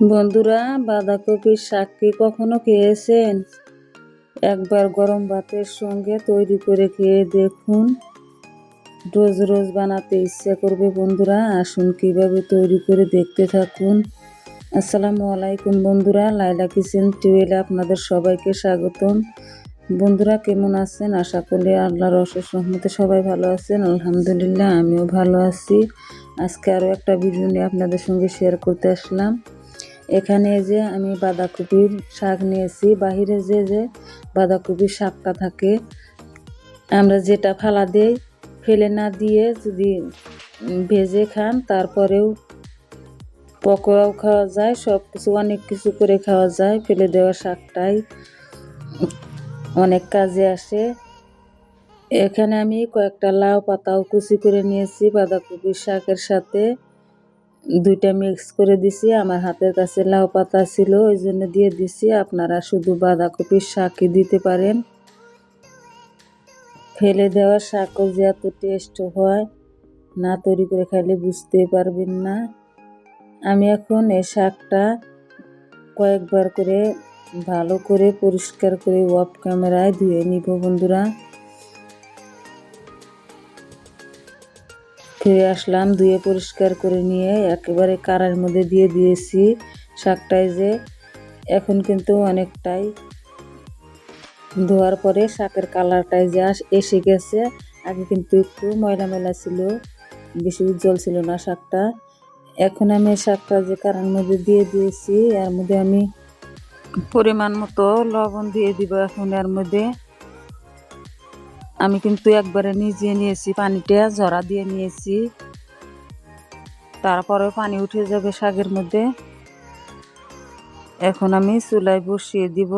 বন্ধুরা, বাঁধাকপির শাক কি কখনো খেয়েছেন? একবার গরম ভাতের সঙ্গে তৈরি করে খেয়ে দেখুন। রোজ রোজ বানাতে ইচ্ছে করবে বন্ধুরা, আসুন কীভাবে তৈরি করে দেখতে থাকুন। আসসালামু আলাইকুম বন্ধুরা লাইলা কিচেন টুয়েলে আপনাদের সবাইকে স্বাগতম। বন্ধুরা, কেমন আছেন? আশা করি আল্লাহর অশেষ রহমতে সবাই ভালো আছেন। আলহামদুলিল্লাহ, আমিও ভালো আছি। আজকে আরও একটা ভিডিও নিয়ে আপনাদের সঙ্গে শেয়ার করতে আসলাম। এখানে যে আমি বাঁধাকপির শাক নিয়েছি, বাহিরে যে যে বাঁধাকপির শাকটা থাকে, আমরা যেটা ফালা দেই, ফেলে না দিয়ে যদি ভেজে খান, তারপরেও পকোড়াও খাওয়া যায় সব কিছু অনেক কিছু করে খাওয়া যায়, ফেলে দেওয়া শাকটাই অনেক কাজে আসে। এখানে আমি কয়েকটা লাউ পাতাও কুচি করে নিয়েছি বাঁধাকপির শাকের সাথে। দুইটা মিক্স করে দিছি। আমার হাতের কাছে লাউ পাতা ছিল, ওই জন্য দিয়ে দিছি। আপনারা শুধু বাঁধাকপির শাকই দিতে পারেন। ফেলে দেওয়া শাকও যে এত টেস্ট হয়, না তৈরি করে খাইলে বুঝতে পারবেন না। আমি এখন এই শাকটা কয়েকবার করে ভালো করে পরিষ্কার করে ওয়াপ ক্যামেরায় ধুয়ে নিব বন্ধুরা। ফিরে আসলাম, ধুয়ে পরিষ্কার করে নিয়ে একেবারে কারার মধ্যে দিয়ে দিয়েছি শাকটাই যে। এখন কিন্তু অনেকটাই ধোয়ার পরে শাকের কালারটাই যে এসে গেছে। আগে কিন্তু একটু ময়লা ময়লা ছিল, বেশি উজ্জ্বল ছিল না শাকটা। এখন আমি শাকটা যে কারার মধ্যে দিয়ে দিয়েছি, এর মধ্যে আমি পরিমাণ মতো লবণ দিয়ে দিব এখন এর মধ্যে। আমি কিন্তু একবারে নিজে নিয়েছি পানিটা ঝরা দিয়ে নিয়েছি। তারপরে পানি উঠে যাবে শাকের মধ্যে। এখন আমি চুলায় বসিয়ে দিব।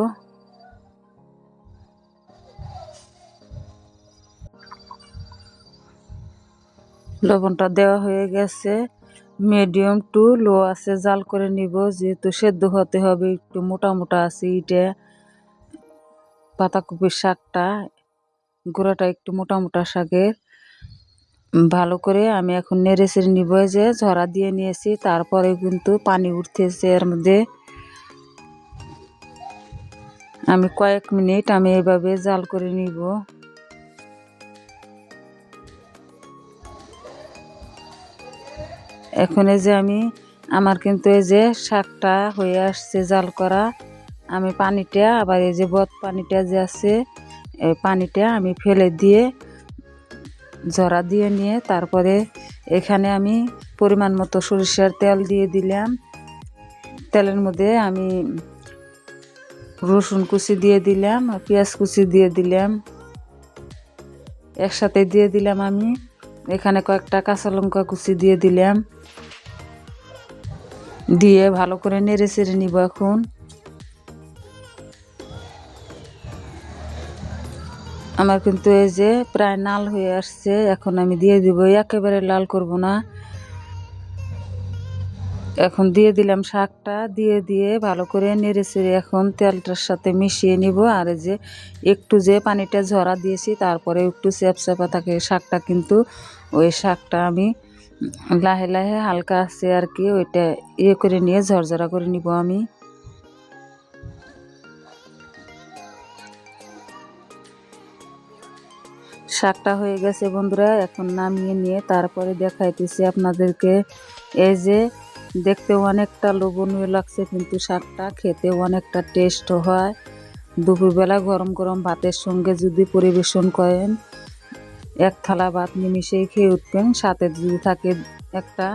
লবণটা দেওয়া হয়ে গেছে। মিডিয়াম টু লো আছে, জাল করে নিব। যেহেতু সেদ্ধ হতে হবে, একটু মোটা মোটা আছে ইটা। পাতাকপির শাকটা গোড়াটা একটু মোটা মোটা শাকের। ভালো করে আমি এখন নেড়ে চেড়ে নিব যে, ঝরা দিয়ে নিয়েছি, তারপরে কিন্তু পানি উঠতেছে এর মধ্যে। আমি কয়েক মিনিট আমি এভাবে জাল করে নিব। এখন এই যে আমি, আমার কিন্তু এই যে শাকটা হয়ে আসছে জাল করা। আমি পানিটা, আবার এই যে বদ পানিটা যে আছে পানিটা আমি ফেলে দিয়ে জরা দিয়ে নিয়ে তারপরে এখানে আমি পরিমাণ মতো সরিষার তেল দিয়ে দিলাম। তেলের মধ্যে আমি রসুন কুচি দিয়ে দিলাম, পেঁয়াজ কুচি দিয়ে দিলাম। একসাথে দিয়ে দিলাম আমি। এখানে কয়েকটা কাঁচা লঙ্কা কুচি দিয়ে দিলাম। দিয়ে ভালো করে নেড়ে চেড়ে নিব এখন। আমার কিন্তু এই যে প্রায় নাল হয়ে আসছে, এখন আমি দিয়ে দিব, একেবারে লাল করব না। এখন দিয়ে দিলাম শাকটা, দিয়ে দিয়ে ভালো করে নেড়ে চেড়ে এখন তেলটার সাথে মিশিয়ে নিব। আর যে একটু যে পানিটা ঝরা দিয়েছি, তারপরে একটু চেপ চেপা থাকে, শাকটা কিন্তু ওই শাকটা আমি লাহে লাহে হালকা আছে আর কি, ওইটা ইয়ে করে নিয়ে ঝরঝরা করে নিব আমি। শাকটা হয়ে গেছে বন্ধুরা, এখন নামিয়ে নিয়ে তারপরে দেখাইতেছি আপনাদেরকে। এই যে দেখতে অনেকটা লোভনীয় লাগছে কিন্তু শাকটা খেতে অনেকটা টেস্ট হয়। দুপুরবেলা গরম গরম ভাতের সঙ্গে যদি পরিবেশন করেন, এক থালা ভাত নিমিশেই খেয়ে উঠবেন। সাথে যদি থাকে একটা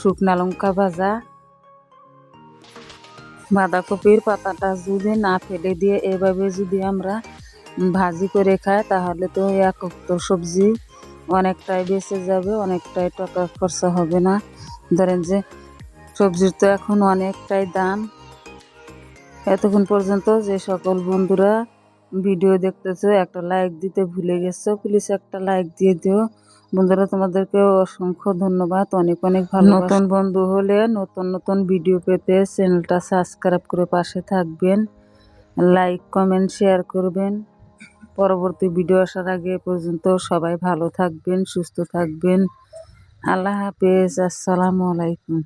শুকনা লঙ্কা ভাজা, বাঁধাকপির পাতাটা যদি না ফেলে দিয়ে এভাবে যদি আমরা ভাজি করে খায়, তাহলে তো এক সবজি অনেকটাই বেঁচে যাবে, অনেকটাই টাকা খরচা হবে না। ধরেন যে সবজির তো এখন অনেকটাই দাম। এতক্ষণ পর্যন্ত যে সকল বন্ধুরা ভিডিও দেখতেছো, একটা লাইক দিতে ভুলে গেছো, প্লিজ একটা লাইক দিয়ে দিও। বন্ধুরা, তোমাদেরকে অসংখ্য ধন্যবাদ, অনেক অনেক ভালো নতুন বন্ধু হলে নতুন নতুন ভিডিও পেতে চ্যানেলটা সাবস্ক্রাইব করে পাশে থাকবেন। লাইক, কমেন্ট, শেয়ার করবেন। পরবর্তী ভিডিও আসার আগে পর্যন্ত সবাই ভালো থাকবেন সুস্থ থাকবেন। আল্লাহ হাফেজ আসসালামু আলাইকুম।